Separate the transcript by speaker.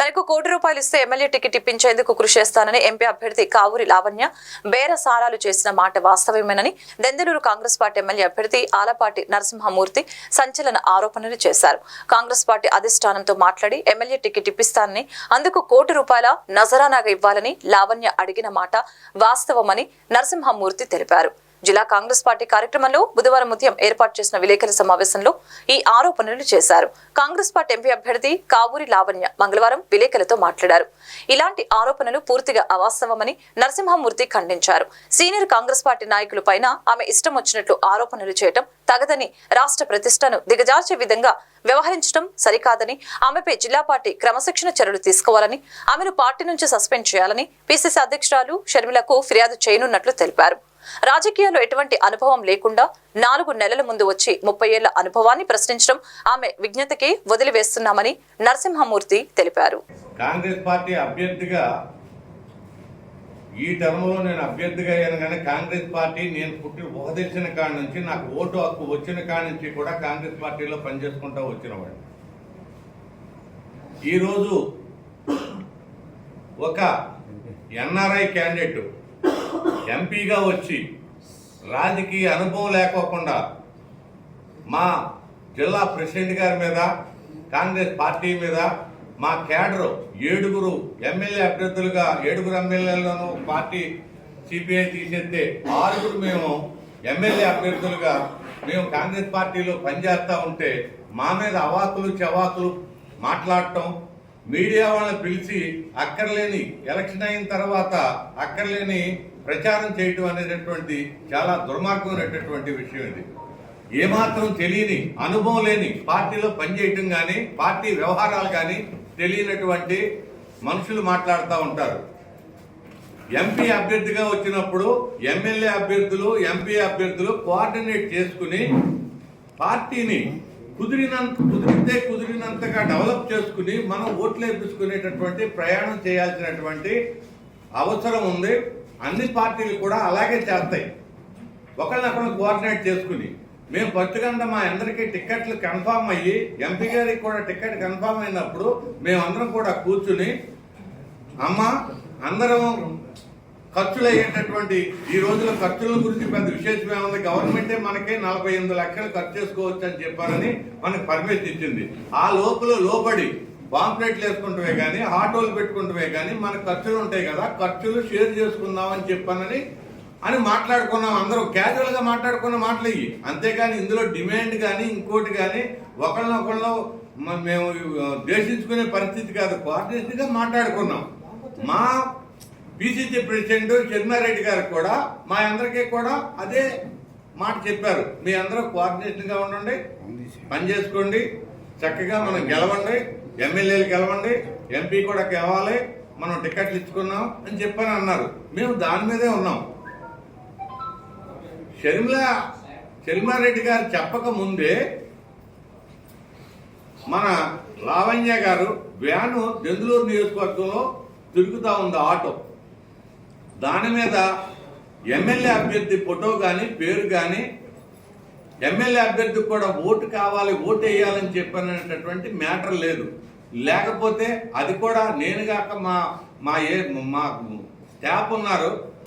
Speaker 1: తనకు కోటి రూపాయలు ఇస్తే ఎమ్మెల్యే టికెట్ ఇప్పించేందుకు కృషి చేస్తానని ఎంపీ అభ్యర్థి కావూరి లావణ్య బేరసారాలు చేసిన మాట వాస్తవమేనని దెందలూరు కాంగ్రెస్ పార్టీ ఎమ్మెల్యే అభ్యర్థి ఆలపాటి నరసింహమూర్తి సంచలన ఆరోపణలు చేశారు. కాంగ్రెస్ పార్టీ అధిష్టానంతో మాట్లాడి ఎమ్మెల్యే టికెట్ ఇప్పిస్తానని అందుకు కోటి రూపాయల నజరానాగా ఇవ్వాలని లావణ్య అడిగిన మాట వాస్తవమని నరసింహమూర్తి తెలిపారు. జిల్లా కాంగ్రెస్ పార్టీ కార్యక్రమంలో బుధవారం ఉదయం ఏర్పాటు చేసిన విలేకరుల సమావేశంలో ఈ ఆరోపణలు చేశారు. కాంగ్రెస్ పార్టీ ఎంపీ అభ్యర్థి కావూరి లావణ్య మంగళవారం విలేకరులతో మాట్లాడారు. ఇలాంటి ఆరోపణలు పూర్తిగా అవాస్తవమని నరసింహమూర్తి ఖండించారు. సీనియర్ కాంగ్రెస్ పార్టీ నాయకుల పైన ఆమె ఇష్టం వచ్చినట్లు ఆరోపణలు చేయటం తగదని రాష్ట్ర ప్రతిష్టను దిగజార్చే విధంగా వ్యవహరించడం సరికాదని ఆమెపై జిల్లా పార్టీ క్రమశిక్షణ చర్యలు తీసుకోవాలని ఆమెను పార్టీ నుంచి సస్పెండ్ చేయాలని పిసిసి అధ్యక్షురాలు షర్మిలకు ఫిర్యాదు చేయనున్నట్లు తెలిపారు. రాజకీయంలో ఎటువంటి అనుభవం లేకుండా నాలుగు నెలల ముందు వచ్చి ముప్పై ఏళ్ళ అనుభవాన్ని ప్రశ్నించడం ఆమె విజ్ఞతకి వదిలివేస్తున్నామని నరసింహమూర్తి తెలిపారు.
Speaker 2: కాంగ్రెస్ పార్టీ అభ్యర్థిగా ఈ టర్మ్లో నేను అభ్యర్థిగా అయ్యాను కానీ కాంగ్రెస్ పార్టీ నేను పుట్టి ఉపదేశించిన కాడి నుంచి నాకు ఓటు హక్కు వచ్చిన కాడి నుంచి కూడా కాంగ్రెస్ పార్టీలో పనిచేసుకుంటూ వచ్చినవాడు ఈరోజు ఒక ఎన్ఆర్ఐ క్యాండిడేట్ ఎంపీగా వచ్చి రాజకీయ అనుభవం లేకోకుండా మా జిల్లా ప్రెసిడెంట్ గారి మీద కాంగ్రెస్ పార్టీ మీద మా కేడరు ఏడుగురు ఎమ్మెల్యే అభ్యర్థులుగా ఏడుగురు ఎమ్మెల్యేలను పార్టీ సిపిఐ తీసేస్తే ఆరుగురు మేము ఎమ్మెల్యే అభ్యర్థులుగా మేము కాంగ్రెస్ పార్టీలో పనిచేస్తూ ఉంటే మా మీద అవాకులు చవాకులు మాట్లాడటం మీడియా వాళ్ళని పిలిచి అక్కర్లేని ఎలక్షన్ అయిన తర్వాత అక్కర్లేని ప్రచారం చేయటం అనేటటువంటి చాలా దుర్మార్గమైనటువంటి విషయం ఇది. ఏమాత్రం తెలియని అనుభవం లేని పార్టీలో పనిచేయటం కానీ పార్టీ వ్యవహారాలు కానీ తెలియనటువంటి మనుషులు మాట్లాడుతూ ఉంటారు. ఎంపీ అభ్యర్థిగా వచ్చినప్పుడు ఎమ్మెల్యే అభ్యర్థులు ఎంపీ అభ్యర్థులు కోఆర్డినేట్ చేసుకుని పార్టీని కుదిరినంత కుదిరితే కుదిరినంతగా డెవలప్ చేసుకుని మనం ఓట్లు వేపించుకునేటటువంటి ప్రయాణం చేయాల్సినటువంటి అవసరం ఉంది. అన్ని పార్టీలు కూడా అలాగే చేస్తాయి. ఒకళ్ళనొకరు కోఆర్డినేట్ చేసుకుని. మేము పట్టుకంట మా అందరికీ టికెట్లు కన్ఫామ్ అయ్యి ఎంపీ గారికి కూడా టికెట్ కన్ఫామ్ అయినప్పుడు మేమందరం కూడా కూర్చుని అమ్మ అందరం ఖర్చులు అయ్యేటటువంటి ఈ రోజుల ఖర్చుల గురించి పెద్ద విశేషం ఉంది గవర్నమెంటే మనకి నలభై ఎనిమిది లక్షలు ఖర్చు చేసుకోవచ్చు అని చెప్పారని మనకి పర్మిషన్ ఇచ్చింది. ఆ లోపల లోబడి బాంప్లెట్లు వేసుకుంటమే కానీ ఆటోలు పెట్టుకుంటమే కానీ మన ఖర్చులు ఉంటాయి కదా ఖర్చులు షేర్ చేసుకుందాం అని చెప్పానని అని మాట్లాడుకున్నాం అందరూ. క్యాజువల్గా మాట్లాడుకున్న మాటలు ఇవి. అంతేకాని ఇందులో డిమాండ్ కానీ ఇంకోటి కానీ ఒకళ్ళనొకళ్ళు మేము దేశించుకునే పరిస్థితి కాదు. కోఆర్డినేషన్గా మాట్లాడుకున్నాం. మా పిసిసి ప్రెసిడెంట్ షర్మారెడ్డి గారికి కూడా మా అందరికీ కూడా అదే మాట చెప్పారు. మీ అందరూ కోఆర్డినేషన్గా ఉండండి పని చేసుకోండి చక్కగా మనం గెలవండి. ఎమ్మెల్యేలు గెలవండి ఎంపీ కూడా గెలవాలి మనం టికెట్లు ఇచ్చుకున్నాం అని చెప్పని అన్నారు. మేము దాని మీదే ఉన్నాం. షర్మిల షర్మారెడ్డి గారు చెప్పక ముందే మన లావణ్య గారు వ్యాను దెందులూరు నియోజకవర్గంలో తిరుగుతూ ఉంది ఆటో. దాని మీద ఎమ్మెల్యే అభ్యర్థి ఫోటో కానీ పేరు కానీ ఎమ్మెల్యే అభ్యర్థికి కూడా ఓటు కావాలి ఓటు వేయాలని చెప్పినటువంటి మ్యాటర్ లేదు. లేకపోతే అది కూడా నేను కాక మా మా ఏ మా ట్యాప్ ఉన్నారు